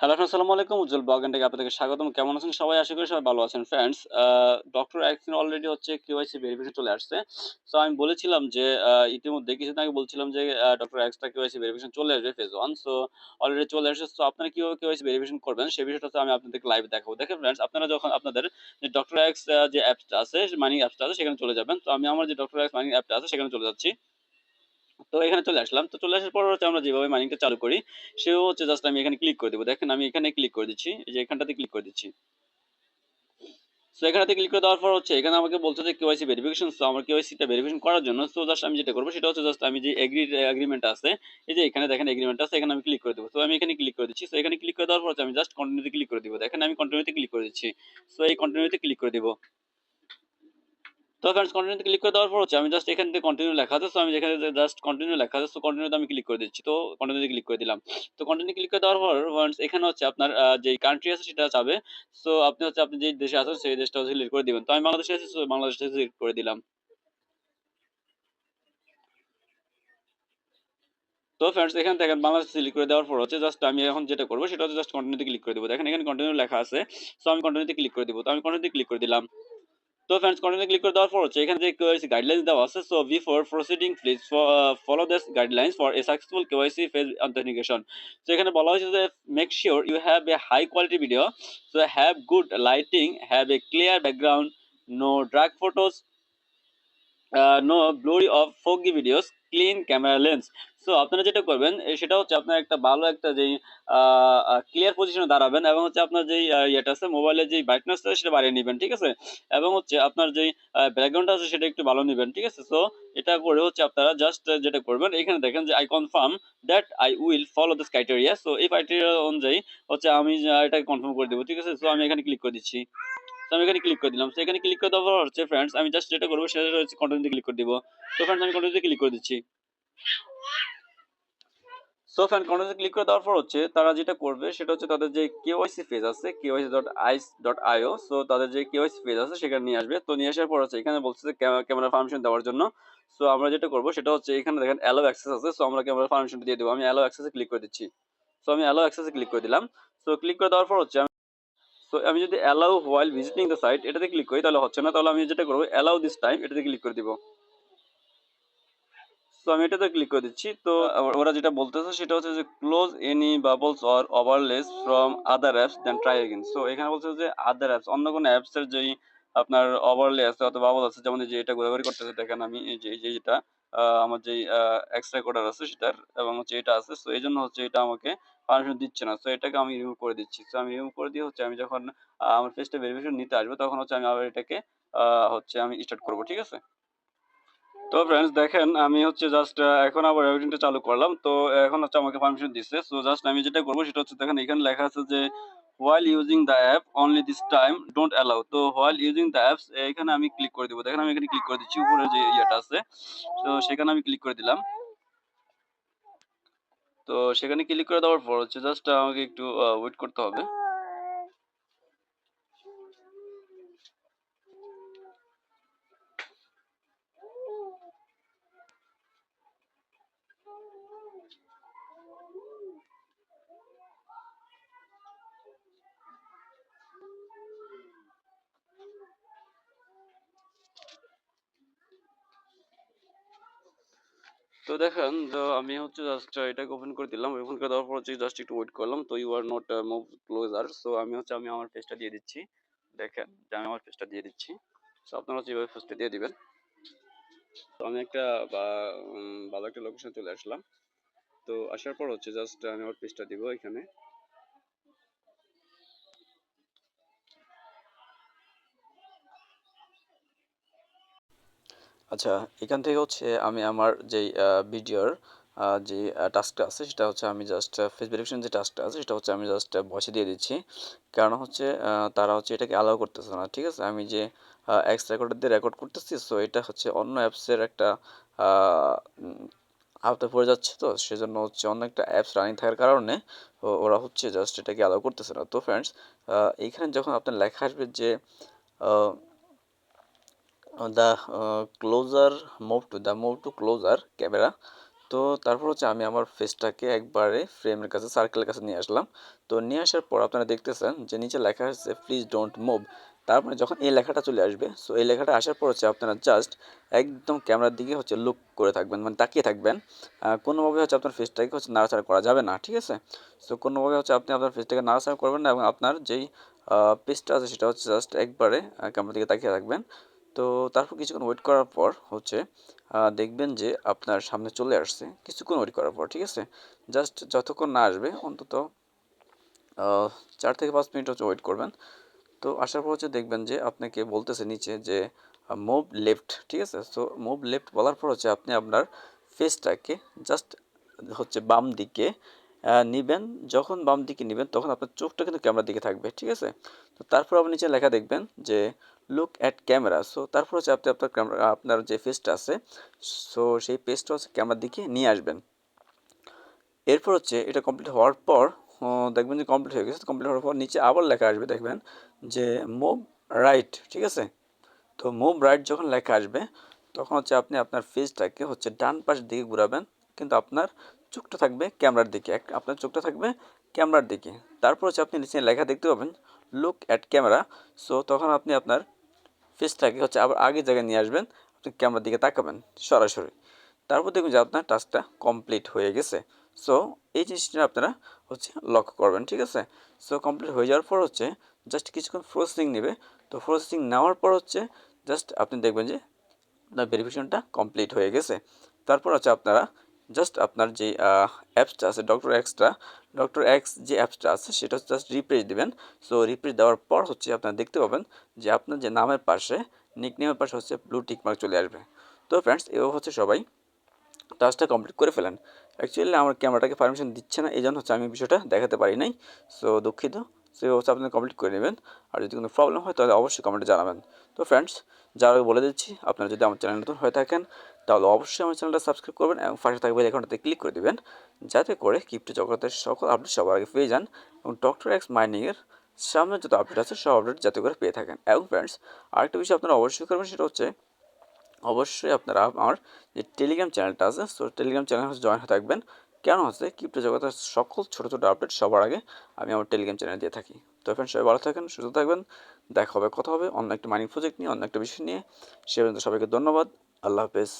Hello আসসালামু আলাইকুম। উজ্জ্বল blog থেকে আপনাদেরকে স্বাগতম। কেমন আছেন? সবাই আশা করি সবাই ভালো আছেন। ফ্রেন্ডস ডক্টর অ্যাক্সিন অলরেডি হচ্ছে কেওয়াইসি ভেরিফিকেশন চলে আসছে। সো আমি বলেছিলাম যে ইতিমধ্যে কিছুদিন আগে বলছিলাম যে ডক্টর অ্যাক্সটা কেওয়াইসি ভেরিফিকেশন চলে আসবে ফেজ ওয়ান সো অলরেডি চলে আসছে। সো আপনারা কীভাবে কেওয়াইসি ভেরিফিকেশন করবেন সেই বিষয়টা আমি আপনাদেরকে লাইভ দেখাবো। দেখেন ফ্রেন্ডস আপনারা যখন আপনাদের যে ডক্টর অ্যাক্স যে অ্যাপসটা আছে মাইনিং অ্যাপসটা আছে, সেখানে চলে যাবেন। তো আমি আমার যে ডক্টর অ্যাক্স মানি অ্যাপটা আছে, সেখানে চলে যাচ্ছি। তো এখানে চলে আসলাম তো চলে আসার পর হচ্ছে আমরা যেভাবে মাইনিংটা চালু করি সেও হচ্ছে জাস্ট আমি এখানে ক্লিক করে দেবো দেখেন আমি এখানে ক্লিক করে দিচ্ছি এই যে এখানটাতে ক্লিক করে দিচ্ছি সো এখানে ক্লিক করে দেওয়ার পর হচ্ছে এখানে আমাকে বলছে যে কেওয়াইসি ভেরিফিকেশন সো আমার কেওয়াইসিটা ভেরিফিকেশন করার জন্য সো জাস্ট আমি যেটা করব সেটা হচ্ছে জাস্ট আমি যে এগ্রি এগ্রিমেন্ট আছে এই যে এখানে দেখেন এগ্রিমেন্ট আছে এখানে আমি ক্লিক করে দেবো তো আমি এখানে ক্লিক করে দিচ্ছি সো এখানে ক্লিক করে দেওয়ার পর হচ্ছে আমি জাস্ট কন্টিনিউতে ক্লিক করে দিব দেখেন আমি কন্টিনিউতে ক্লিক করে দিচ্ছি সো এই কন্টিনিউতে ক্লিক করে দিব তো ফ্রেন্ডস কন্টিনিউতে ক্লিক করে দেওয়ার পর হচ্ছে আমি জাস্ট এখান থেকে কন্টিনিউ লেখা আছে সো আমি যেখানে জাস্ট কন্টিনিউ লেখা আছে সো কন্টিনিউতে আমি ক্লিক করে দিচ্ছি। তো কন্টিনিউতে ক্লিক করে দিলাম। তো কন্টিনিউ ক্লিক করে দেওয়ার পর ফ্রেন্ডস এখানে হচ্ছে আপনার যে কান্ট্রি আছে সেটা চাবে সো আপনি হচ্ছে, আপনি যে দেশে আছেন, সেই দেশটা হচ্ছে সিলেক্ট করে দিবেন। তো আমি বাংলাদেশে আছি সো বাংলাদেশটা সিলেক্ট করে দিলাম। তো ফ্রেন্ডস এখানে দেখেন বাংলাদেশ সিলেক্ট করে দেওয়ার পর হচ্ছে জাস্ট আমি এখন যেটা করব, সেটা হচ্ছে জাস্ট কন্টিনিউতে ক্লিক করে দেবো। দেখেন এখানে কন্টিনিউ লেখা আছে সো আমি কন্টিনিউতে ক্লিক করে দিব। তো আমি কন্টিনিউতে ক্লিক করে দিলাম। তো ফ্রেন্ডস কন্টিনিউ ক্লিক করে দেওয়ার পর হচ্ছে এখানে যে কেওয়াইসি গাইডলাইন্স দেওয়া আছে so before proceeding please follow this guidelines for a successful KYC phase authentication তো এখানে বলা হয়েছে যে make sure you have a high quality video so have good lighting have a clear background no drag photos no blurry of foggy videos clean camera lens so আপনারা যেটা করবেন সেটা হচ্ছে আপনার একটা ভালো একটা যেই ক্লিয়ার পজিশনে দাঁড়াবেন এবং হচ্ছে আপনার যেই ইয়েটা আছে মোবাইলের ব্রাইটনেস আছে সেটা বাড়িয়ে নেবেন, ঠিক আছে? এবং হচ্ছে আপনার যেই ব্যাকগ্রাউন্ড আছে সেটা একটু ভালো নেবেন, ঠিক আছে? সো এটা করে হচ্ছে আপনারা জাস্ট যেটা করবেন, এখানে দেখেন যে I confirm that I will follow this criteria so এই ক্রাইটেরিয়া অনুযায়ী হচ্ছে আমি এটাকে কনফার্ম করে দেবো, ঠিক আছে? সো আমি এখানে ক্লিক করে দিচ্ছি। তো আমি এখানে ক্লিক করে দিলাম। তো এখানে ক্লিক করে দেওয়ার পর হচ্ছে ফ্রেন্ডস আমি জাস্ট যেটা করব সেটা হচ্ছে কন্টিনিউতে ক্লিক করে দিব। তো ফ্রেন্ডস আমি কন্টিনিউতে ক্লিক করে দিচ্ছি। সো ফ্রেন্ড কন্টিনিউতে ক্লিক করে দেওয়ার পর হচ্ছে তারা যেটা করবে সেটা হচ্ছে তাদের যে কেওয়াইসি পেজ আছে KYC dot ice dot IO so তাদের যে কেওয়াইসি পেজ আছে সেখানে নিয়ে আসবে। তো নিয়ে আসার পর হচ্ছে এখানে বলছে যে ক্যামেরা পারমিশন দেওয়ার জন্য। সো আমরা যেটা করব সেটা হচ্ছে এখানে দেখেন অ্যালো অ্যাক্সেস আছে সো আমরা ক্যামেরা পারমিশন দিয়ে দেবো। আমি অ্যালো অ্যাক্সেসে ক্লিক করে দিচ্ছি। সো আমি অ্যালো অ্যাক্সেসে ক্লিক করে দিলাম। সো ক্লিক করে দেওয়ার পর হচ্ছে আমি সো আমি যদি allow while visiting the site এটাতে ক্লিক করি তাহলে হচ্ছে না। তাহলে আমি যেটা করব অ্যালাউ দিস টাইম এটাতে ক্লিক করে দিব। তো আমি এটাতে ক্লিক করে দিচ্ছি। তো ওরা যেটা বলতেছে সেটা হচ্ছে যে close any bubbles or overlays from other apps then try again so এখানে বলছে যে আদার অ্যাপস অন্য কোনো অ্যাপসের যেই আপনার ওভারলে আছে অথবা বাবল আছে, যেমন যে এটা ঘোরাঘুরি করতেছে, দেখেন আমি এই যে যে যেটা আমার যেই এক্সট্রা কোডার আছে সেটার এবং হচ্ছে এটা আছে। সো এই জন্য হচ্ছে এটা আমাকে পারমিশন দিচ্ছে না। সো এটাকে আমি রিমুভ করে দিচ্ছি। সো আমি রিমুভ করে দিয়ে হচ্ছে আমি যখন আমার পেজটা ভেরিফিকেশন নিতে আসব, তখন হচ্ছে আমি আবার এটাকে হচ্ছে আমি স্টার্ট করব, ঠিক আছে? তো ফ্রেন্ডস দেখেন, আমি হচ্ছে জাস্ট এখন আবার এডিটিংটা চালু করলাম। তো এখন হচ্ছে আমাকে পারমিশন দিচ্ছে। সো জাস্ট আমি যেটা করব সেটা হচ্ছে, দেখেন, এখানে লেখা আছে যে, while using the app, only this time, don't allow. তো, while using the apps এখানে আমি ক্লিক করে দিব। দেখেন, আমি এখানে ক্লিক করে দিচ্ছি। উপরে যে ইয়েটা আছে, তো সেখানে আমি ক্লিক করে দিলাম। তো, সেখানে ক্লিক করে দেওয়ার পর হচ্ছে জাস্ট আমাকে একটু ওয়েট করতে হবে। তো দেখেন, তো আমি হচ্ছে জাস্ট এটাকে ওপেন করে দিলাম। ওপেন করে দেওয়ার পর হচ্ছে জাস্ট একটু ওয়েট করলাম। তো you are not move closer so আমি হচ্ছে, আমি আমার পেজটা দিয়ে দিচ্ছি। দেখেন, যে আমি আমার পেজটা দিয়ে দিচ্ছি। সো আপনারা হচ্ছে এভাবে পেজটা দিয়ে দিবেন। তো আমি একটা ভালো একটা লোকেশন চলে আসলাম। তো আসার পর হচ্ছে জাস্ট আমি আমার পেজটা দিব এখানে। আচ্ছা এখান থেকে হচ্ছে আমি আমার যেই ভিডিওর যে টাস্কটা আছে সেটা হচ্ছে আমি জাস্ট ফেস ভেরিফিকেশন যে টাস্কটা আছে সেটা হচ্ছে আমি জাস্ট বসে দিয়ে দিচ্ছি। কারণ হচ্ছে তারা হচ্ছে এটাকে অ্যালাউ করতেছে না ঠিক আছে? আমি যে এক্স রেকর্ডার দিয়ে রেকর্ড করতেছি সো এটা হচ্ছে অন্য অ্যাপসের একটা আহ, আওতায় পড়ে যাচ্ছে তো সেজন্য হচ্ছে অন্য একটা অ্যাপস রানিং থাকার কারণে ওরা হচ্ছে জাস্ট এটাকে অ্যালাউ করতেছে না। তো ফ্রেন্ডস এইখানে যখন আপনার লেখা আসবে যে the closer move to the move to closer camera তো তারপর হচ্ছে আমি আমার ফেসটাকে একবারে ফ্রেমের কাছে সার্কেলের কাছে নিয়ে আসলাম। তো নিয়ে আসার পর আপনারা দেখতেছেন যে নিচে লেখা আছে প্লিজ ডোন্ট মুভ তারপরে যখন এই লেখাটা চলে আসবে সো এই লেখাটা আসার পর হচ্ছে আপনারা জাস্ট একদম ক্যামেরার দিকে হচ্ছে লুক করে থাকবেন মানে তাকিয়ে থাকবেন। কোনোভাবে হচ্ছে আপনার ফেসটাকে হচ্ছে নাড়াচাড়া করা যাবে না, ঠিক আছে? সো কোনোভাবে হচ্ছে আপনি আপনার ফেসটাকে নাড়াচাড়া করবেন না এবং আপনার যেই পেজটা আছে সেটা হচ্ছে জাস্ট একবারে ক্যামেরার দিকে তাকিয়ে থাকবেন। তো তারপর কিছুক্ষণ ওয়েট করার পর হচ্ছে দেখবেন যে আপনার সামনে চলে আসছে। কিছুক্ষণ ওয়েট করার পর, ঠিক আছে? জাস্ট যতক্ষণ না আসবে, অন্তত চার থেকে পাঁচ মিনিট হচ্ছে ওয়েট করবেন। তো আসার পর হচ্ছে দেখবেন যে আপনাকে বলতেছে নিচে যে মুভ লেফট ঠিক আছে? সো মুভ লেফট বলার পর হচ্ছে আপনি আপনার ফেসটাকে জাস্ট হচ্ছে বাম দিকে নিবেন। যখন বাম দিকে নিবেন, তখন আপনার চোখটা কিন্তু ক্যামেরার দিকে থাকবে, ঠিক আছে? তো তারপর আপনি নিচে লেখা দেখবেন যে লুক অ্যাট ক্যামেরা সো তারপর হচ্ছে আপনি আপনার ক্যামেরা আপনার যে ফেসটা আছে সো সেই পেজটা হচ্ছে ক্যামেরার দিকে নিয়ে আসবেন। এরপর হচ্ছে এটা কমপ্লিট হওয়ার পর দেখবেন যে কমপ্লিট হয়ে গেছে। কমপ্লিট হওয়ার পর নিচে আবার লেখা আসবে, দেখবেন যে মুভ রাইট ঠিক আছে? তো মুভ রাইট যখন লেখা আসবে, তখন হচ্ছে আপনি আপনার ফেসটাকে হচ্ছে ডান পাশ দিকে ঘুরাবেন। কিন্তু আপনার চোখটা থাকবে ক্যামেরার দিকে, এক- আপনার চোখটা থাকবে ক্যামেরার দিকে। তারপর হচ্ছে আপনি নিচে লেখা দেখতে পাবেন লুক অ্যাট ক্যামেরা সো তখন আপনি আপনার ফেসটাকে হচ্ছে আবার আগের জায়গায় নিয়ে আসবেন, আপনি ক্যামেরার দিকে তাকাবেন সরাসরি। তারপর দেখুন যে আপনার টাস্কটা কমপ্লিট হয়ে গেছে। সো, এই জিনিসটা আপনারা হচ্ছে লক্ষ্য করবেন, ঠিক আছে? সো, কমপ্লিট হয়ে যাওয়ার পর হচ্ছে জাস্ট কিছুক্ষণ প্রসেসিং নেবে। তো প্রসেসিং নেওয়ার পর হচ্ছে জাস্ট আপনি দেখবেন যে আপনার ভেরিফিকেশনটা কমপ্লিট হয়ে গেছে। তারপর হচ্ছে আপনারা জাস্ট আপনার যে অ্যাপসটা আছে ডক্টর এক্সটা ডক্টর এক্স যে অ্যাপসটা আছে, সেটা হচ্ছে জাস্ট রিপ্রেস দেবেন। সো রিপ্রেস দেওয়ার পর হচ্ছে আপনারা দেখতে পাবেন যে আপনার যে নামের পাশে নিকনেমের পাশে হচ্ছে ব্লু টিক মার্ক চলে আসবে। তো ফ্রেন্ডস এভাবে হচ্ছে সবাই টাস্কটা কমপ্লিট করে ফেলেন। অ্যাকচুয়ালি আমার ক্যামেরাটাকে পারমিশন দিচ্ছে না এই জন্য হচ্ছে আমি বিষয়টা দেখাতে পারি নাই। সো দুঃখিত। সো হচ্ছে আপনি কমপ্লিট করে নেবেন। আর যদি কোনো প্রবলেম হয়, তাহলে অবশ্যই কমেন্টে জানাবেন। তো ফ্রেন্ডস যার বলে দিচ্ছি, আপনারা যদি আমার চ্যানেল নতুন হয়ে থাকেন তাহলে অবশ্যই আমার চ্যানেলটা সাবস্ক্রাইব করবেন এবং পাশে থাকবে অ্যাকাউন্টে ক্লিক করে দেবেন, যাতে করে ক্রিপ্টো জগতের সকল আপডেট সবার আগে পেয়ে যান এবং ডক্টর এক্স মাইনিংয়ের সামনে যত আপডেট আছে সব আপডেট যাতে করে পেয়ে থাকেন। এবং ফ্রেন্ডস আরেকটা বিষয় আপনারা অবশ্যই করবেন সেটা হচ্ছে, অবশ্যই আপনারা আমার যে টেলিগ্রাম চ্যানেলটা আছে সো টেলিগ্রাম চ্যানেল হচ্ছে জয়েন হয়ে থাকবেন। কেন হচ্ছে? ক্রিপ্টো জগতের সকল ছোটো ছোটো আপডেট সবার আগে আমি আমার টেলিগ্রাম চ্যানেল দিয়ে থাকি। তো ফ্রেন্ড সবাই ভালো থাকেন, সুস্থ থাকবেন, দেখা হবে, কথা হবে, অন্য একটা মাইনিং প্রজেক্ট নিয়ে, অন্য একটা বিষয় নিয়ে। সে পর্যন্ত সবাইকে ধন্যবাদ, আল্লাহ হাফেজ।